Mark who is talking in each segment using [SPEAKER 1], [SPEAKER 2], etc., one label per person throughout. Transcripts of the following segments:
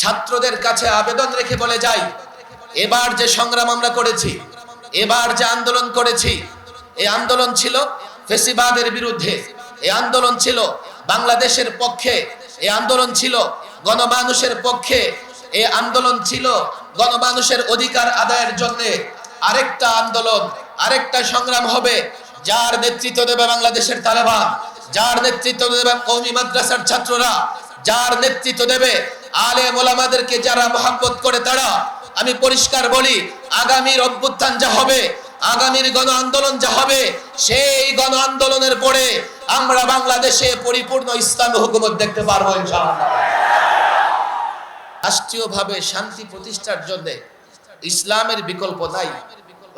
[SPEAKER 1] ছাত্রদের কাছে আবেদন রেখে বলে যাই, এবার যে সংগ্রাম আমরা করেছি, এবার যে আন্দোলন করেছি এই আন্দোলন ছিল ফেসিবাদের বিরুদ্ধে এই আন্দোলন ছিল বাংলাদেশের পক্ষে এই আন্দোলন ছিল গণমানুষের পক্ষে এই আন্দোলন ছিল গণমানুষের অধিকার আদায়ের জন্য। আরেকটা আন্দোলন, আরেকটা সংগ্রাম হবে, যার নেতৃত্ব দেবে বাংলাদেশের তালেবান, যার নেতৃত্ব দেবে কৌমি মাদ্রাসার ছাত্ররা, যার নেতৃত্ব দেবে আলে মোলামাদেরকে যারা মহাব্বত করে তারা, আমি পরিষ্কার বলি, আগামীর অভ্যুত্থান যা হবে, আগামীর গণ আন্দোলন যা হবে, সেই গণ আন্দোলনের পরে আমরা বাংলাদেশে পরিপূর্ণ ইসলাম হুকুমত দেখতে পারব রাষ্ট্রীয়ভাবে শান্তি প্রতিষ্ঠার জন্য ইসলামের বিকল্প নাই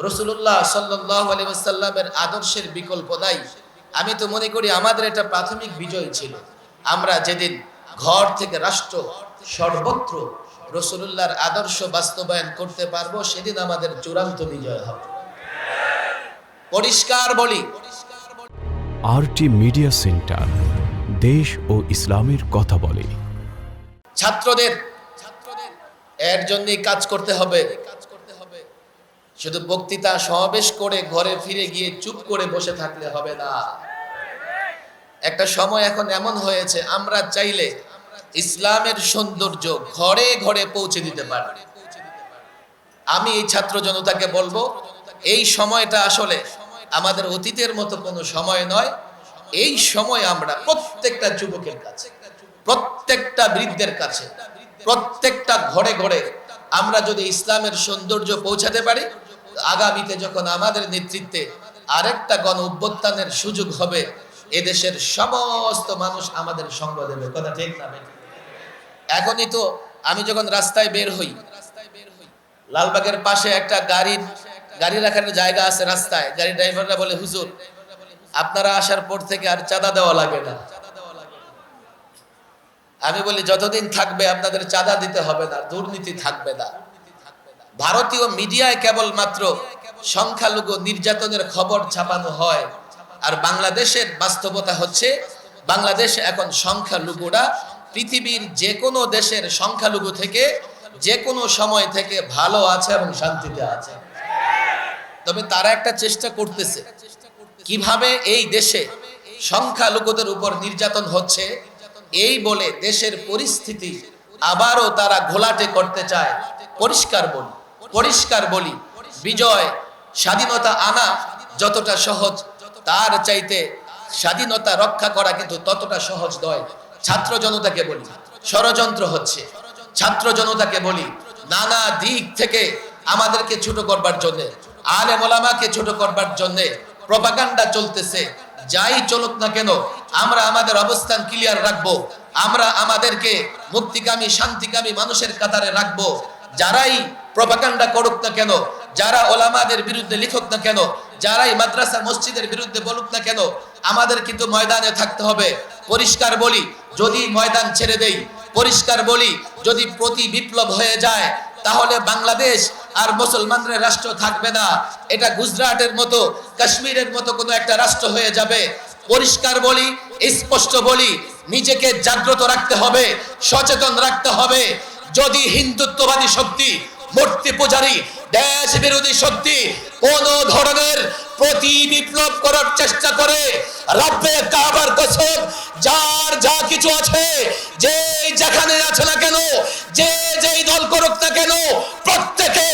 [SPEAKER 1] রসুল্লাহ সাল্লাহ আলিয়াল্লামের আদর্শের বিকল্প নাই। আমি তো মনে করি আমাদের এটা প্রাথমিক বিজয় ছিল। আমরা যেদিন ঘর থেকে রাষ্ট্র সর্বত্র রসুল্লাহর আদর্শ বাস্তবায়ন করতে পারব সেদিন আমাদের চূড়ান্ত বিজয় হবে। পরিষ্কার বলি।
[SPEAKER 2] আরটি মিডিয়া সেন্টার দেশ ও ইসলামের কথা বলে।
[SPEAKER 1] ছাত্রদের এর জন্যই কাজ করতে হবে। শুধু বক্তৃতা সমাবেশ করে ঘরে ফিরে গিয়ে চুপ করে বসে থাকলে হবে না। একটা সময় এখন এমন হয়েছে আমরা চাইলে ইসলামের সৌন্দর্য ঘরে ঘরে পৌঁছে দিতে পারি আমি এই ছাত্র জনতাকে বলব, এই সময়টা আসলে আমাদের অতীতের মতো কোনো সময় নয়। এই সময় আমরা প্রত্যেকটা যুবকের কাছে, প্রত্যেকটা বৃদ্ধের কাছে, প্রত্যেকটা ঘরে ঘরে আমরা যদি ইসলামের সৌন্দর্য পৌঁছাতে পারি, আগামীতে যখন আমাদের নেতৃত্বে আরেকটা গণ অভ্যুত্থানের সুযোগ হবে, এদেশের সমস্ত মানুষ আমাদের সঙ্গ দেবে। কথা ঠিক না? এখনই তো আমি যখন রাস্তায় বের হই, লালবাগের পাশে একটা গাড়ির গাড়ি রাখার জায়গা আছে রাস্তায়। গাড়ি ড্রাইভাররা বলে, হুজুর, আপনারা আসার পর থেকে আর চাঁদা দেওয়া লাগে না। আমি বলি, যতদিন থাকবে আপনাদের চাঁদা দিতে হবে না, দুর্নীতি থাকবে না। ভারতীয় মিডিয়ায় কেবলমাত্র সংখ্যালঘু নির্যাতনের খবর ছাপানো হয়, আর বাংলাদেশের বাস্তবতা হচ্ছে, বাংলাদেশ এখন সংখ্যালঘুরা পৃথিবীর যে কোনো দেশের সংখ্যালঘু থেকে যে কোনো সময় থেকে ভালো আছে এবং শান্তিতে আছে। তবে তারা একটা চেষ্টা করতেছে, কীভাবে এই দেশে সংখ্যালঘুদের উপর নির্যাতন হচ্ছে, এই বলে দেশের পরিস্থিতি আবারও তারা ঘোলাটে করতে চায়। পরিষ্কার বলি পরিষ্কার বলি, বিজয়, স্বাধীনতা আনা যতটা সহজ, তার চাইতে স্বাধীনতা রক্ষা করা কিন্তু ততটা সহজ নয়। ছাত্র জনতাকে বলি, ষড়যন্ত্র হচ্ছে। ছাত্র জনতাকে বলি, নানা দিক থেকে আমাদেরকে ছোট করবার জন্য আলে মোলামাকে ছোট করবার জন্য প্রপাগান্ডা চলতেছে। যাই চলুক না কেন, আমরা আমাদের অবস্থান ক্লিয়ার রাখব। আমরা আমাদেরকে মুক্তিকামী, শান্তিকামী মানুষের কাতারে রাখব। যারাই প্রপাগান্ডা করুক না কেন, যারা ওলামাদের বিরুদ্ধে লিখুক না কেন, যারাই মাদ্রাসা, মসজিদের বিরুদ্ধে বলুক না কেন, আমাদের কিন্তু ময়দানে থাকতে হবে। পরিষ্কার বলি, যদি ময়দান ছেড়ে দেই, পরিষ্কার বলি, যদি প্রতি বিপ্লব হয়ে যায়, তাহলে বাংলাদেশ আর মুসলমানদের রাষ্ট্র থাকবে না। এটা গুজরাটের মতো, কাশ্মীরের মতো কোনো একটা রাষ্ট্র হয়ে যাবে। পরিষ্কার বলি, স্পষ্ট বলি, নিজেকে জাগ্রত রাখতে হবে, সচেতন রাখতে হবে। যদি হিন্দুত্ববাদী শক্তি, মূর্তি পূজারী, দেশ বিরোধী শক্তি, কোন ধরনের প্রতি বিপ্লব করার চেষ্টা করে রাব্বে কাবার কসম, যার যা কিছু আছে যে যেখানে আছে না কেন, যে যেই দল করুক না কেন, প্রত্যেকে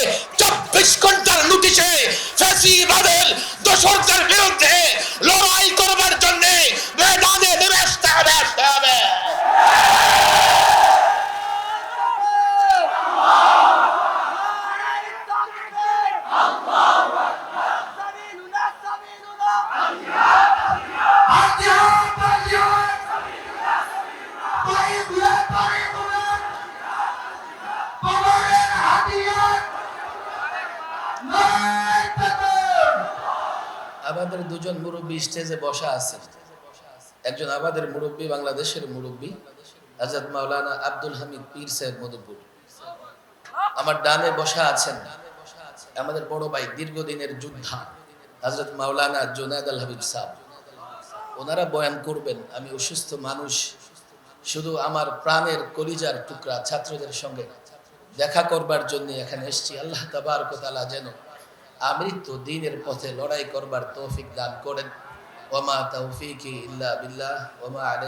[SPEAKER 1] আমাদের দুজন মুরব্বী স্টেজে বসা আছেন একজন আমাদের মুরব্বী, বাংলাদেশের মুরব্বী আজাদ মাওলানা আব্দুল হামিদ পীর সাহেব মধুপুর। আমার ডানে বসা আছেন আমাদের বড় ভাই দীর্ঘদিনের যোদ্ধা। হজরত মাওলানা জোনায়দ আল হাবিব সাহ ওনারা বয়ান করবেন, আমি অসুস্থ মানুষ, শুধু আমার প্রাণের কলিজার টুকরা ছাত্রদের সঙ্গে দেখা করবার জন্য এখানে এসছি। আল্লাহ তাবারকতালা যেন আমৃত্যু দিনের পথে লড়াই করবার তৌফিক দান করেন। ওমা তৌফিক ইল্লা বিল্লাহ ওমা আলাই